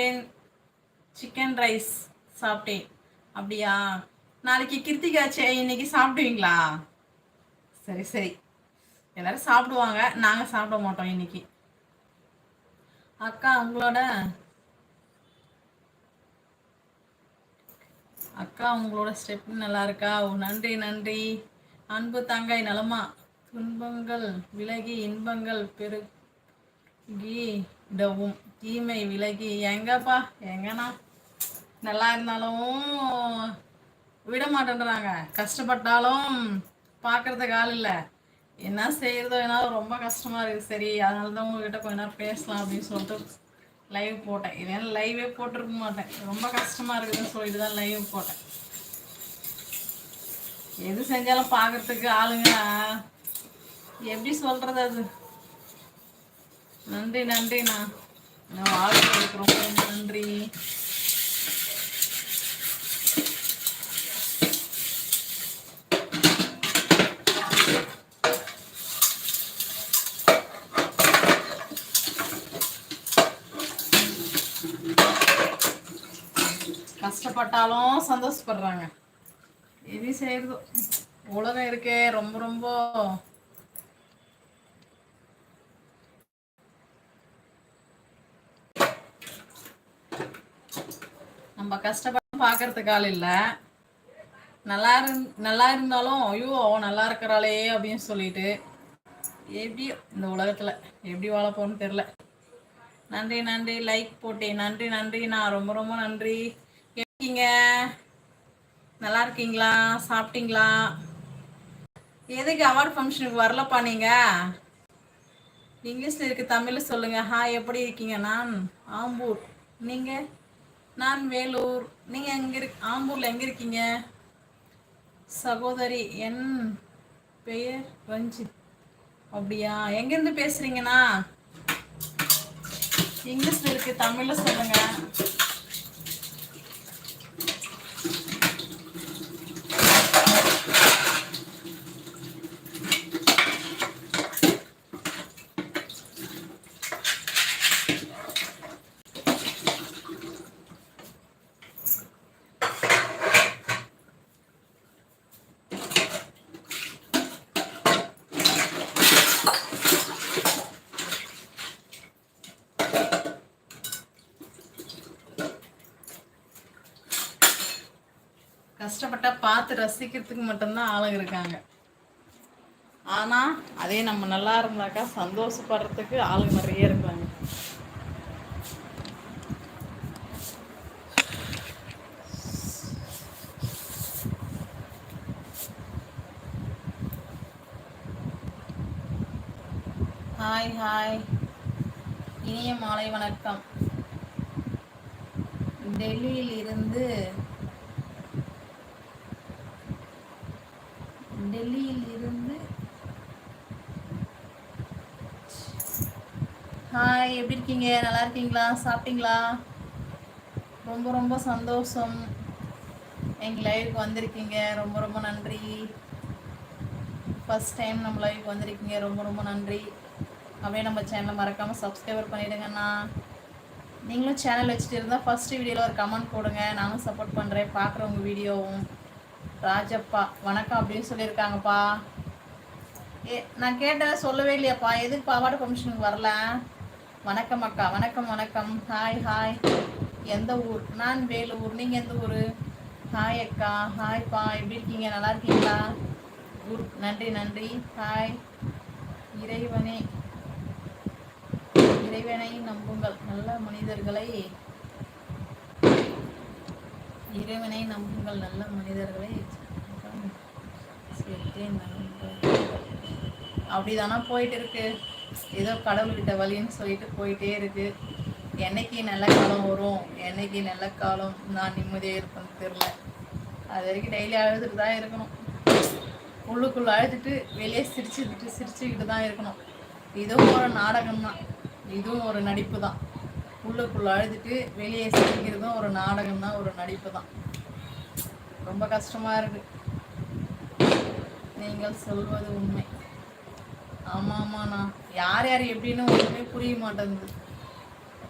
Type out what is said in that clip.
சாப்பிட்டேன் chicken rice சாப்பிட்டேன். அப்படியா? நாளைக்கு கிருத்திகாச்சே இன்னைக்கு சாப்பிடுவீங்களா? சரி சரி. எல்லாரும் சாப்பிடுவாங்க. நாங்கள் சாப்பிட மாட்டோம் இன்னைக்கு. அக்கா உங்களோட அக்கா உங்களோட ஸ்டெப் நல்லா இருக்கா? ஓ நன்றி நன்றி. அன்பு தங்காய் நலமா? துன்பங்கள் விலகி இன்பங்கள் பெருகிடவும் தீமை விலகி. எங்கப்பா? எங்கண்ணா நல்லா இருந்தாலும் விட மாட்டேன்றாங்க. கஷ்டப்பட்டாலும் பார்க்கறதுக்கு ஆள் இல்லை. என்ன செய்யறதோ என்ன ரொம்ப கஷ்டமா இருக்குது சரி அதனால தான் உங்ககிட்ட கொஞ்ச நேரம் பேசலாம் அப்படின்னு சொல்லிட்டு லைவ் போட்டேன். இல்லைன்னா லைவே போட்டிருக்க மாட்டேன். ரொம்ப கஷ்டமா இருக்குதுன்னு சொல்லிட்டு தான் லைவ் போட்டேன். எது செஞ்சாலும் பார்க்கறதுக்கு ஆளுங்க. எப்படி சொல்றது அது? நன்றி நன்றிண்ணா. நான் வாழ்க்கை ரொம்ப ரொம்ப நன்றி. கஷ்டப்பட்டாலும் சந்தோஷப்படுறாங்க. எது செய்யறதோ? உலகம் இருக்கே ரொம்ப ரொம்ப நம்ம கஷ்டப்பட்டு பார்க்கறதுக்கு ஆள் இல்லை. நல்லா இருந் நல்லா இருந்தாலும் ஐயோ அவன் நல்லா இருக்கிறாளே அப்படின்னு சொல்லிட்டு எப்படி இந்த உலகத்தில் எப்படி வாழ போகணும்னு தெரில நன்றி நன்றி லைக் போட்டேன். நன்றி நன்றி. நான் ரொம்ப ரொம்ப நன்றி. எப்படிங்க நல்லா இருக்கீங்களா? சாப்பிட்டீங்களா? எதுக்கு அவார்ட் ஃபங்க்ஷனுக்கு வரலப்பா நீங்க? இங்கிலீஷ்ல இருக்கு தமிழ்ல சொல்லுங்க. ஹாய் எப்படி இருக்கீங்க? நான் ஆம்பூர். நீங்க? நான் வேலூர். நீங்க எங்க இருக் ஆம்பூர்ல எங்க இருக்கீங்க? சகோதரி என் பெயர் ரஞ்சித். அப்படியா? எங்கேருந்து பேசுறீங்கண்ணா இங்கிலீஷ்ல இருக்கு தமிழ்ல சொல்லுங்க. கஷ்டப்பட்டா பார்த்து ரசிக்கிறதுக்கு மட்டும்தான் ஆளுங்க இருக்காங்க. ஆனா அதே நம்ம நல்லா இருந்தாக்கா சந்தோஷப்படுறதுக்கு ஆளுங்க நிறைய இருக்காங்க. ஹாய் ஹாய் இனிய மாலை வணக்கம். டெல்லியில் இருந்து டெல்லியில் இருந்து ஹாய் எப்படி இருக்கீங்க? நல்லா இருக்கீங்களா? சாப்பிட்டீங்களா? ரொம்ப ரொம்ப சந்தோஷம். எங்கள் லைவுக்கு வந்திருக்கீங்க. ரொம்ப ரொம்ப நன்றி. ஃபஸ்ட் டைம் நம்ம லைவுக்கு வந்திருக்கீங்க. ரொம்ப ரொம்ப நன்றி. அப்படியே நம்ம சேனலை மறக்காமல் சப்ஸ்கிரைபர் பண்ணிவிடுங்கண்ணா நீங்களும் சேனல் வச்சுட்டு இருந்தால் ஃபஸ்ட்டு வீடியோவில் ஒரு கமெண்ட் போடுங்க. நானும் சப்போர்ட் பண்ணுறேன் பார்க்குறவங்க வீடியோவும் ராஜப்பா வணக்கம் அப்படின்னு சொல்லியிருக்காங்கப்பா. ஏ நான் கேட்டதை சொல்லவே இல்லையாப்பா. எதுக்கு பாவாடை ஃபங்க்ஷனுக்கு வரல? வணக்கம் அக்கா வணக்கம் வணக்கம். ஹாய் ஹாய் எந்த ஊர்? நான் வேலூர் நீங்கள் எந்த ஊர்? ஹாய் அக்கா ஹாய்ப்பா எப்படி இருக்கீங்க? நல்லா இருக்கீங்களா? குட் நன்றி நன்றி. ஹாய் இறைவனே இறைவனை நம்புங்கள். நல்ல மனிதர்களை இறைவனை நம்புங்கள் நல்ல மனிதர்களை. அப்படிதானா போயிட்டு இருக்கு. ஏதோ கடவுள்கிட்ட வழின்னு சொல்லிட்டு போயிட்டே இருக்கு. என்னைக்கு நல்ல காலம் வரும்? என்னைக்கு நல்ல காலம்? நான் நிம்மதியாக இருப்பேன்னு தெரில அது வரைக்கும் டெய்லி அழுதுட்டு தான் இருக்கணும். உள்ளுக்குள்ள அழுதுட்டு வெளியே சிரிச்சுக்கிட்டு சிரிச்சுக்கிட்டு தான் இருக்கணும். இதுவும் ஒரு நாடகம் தான் இதுவும் ஒரு நடிப்பு தான் உள்ளுக்குள்ள அழுதுட்டு வெளியே சிரிக்கிறதும் ஒரு நாடகம் தான் ஒரு நடிப்பு தான் ரொம்ப கஷ்டமா இருக்கு. நீங்கள் சொல்வது உண்மை. ஆமா ஆமாண்ணா யார் யார் எப்படின்னு ஒன்றுமே புரிய மாட்டேங்குது.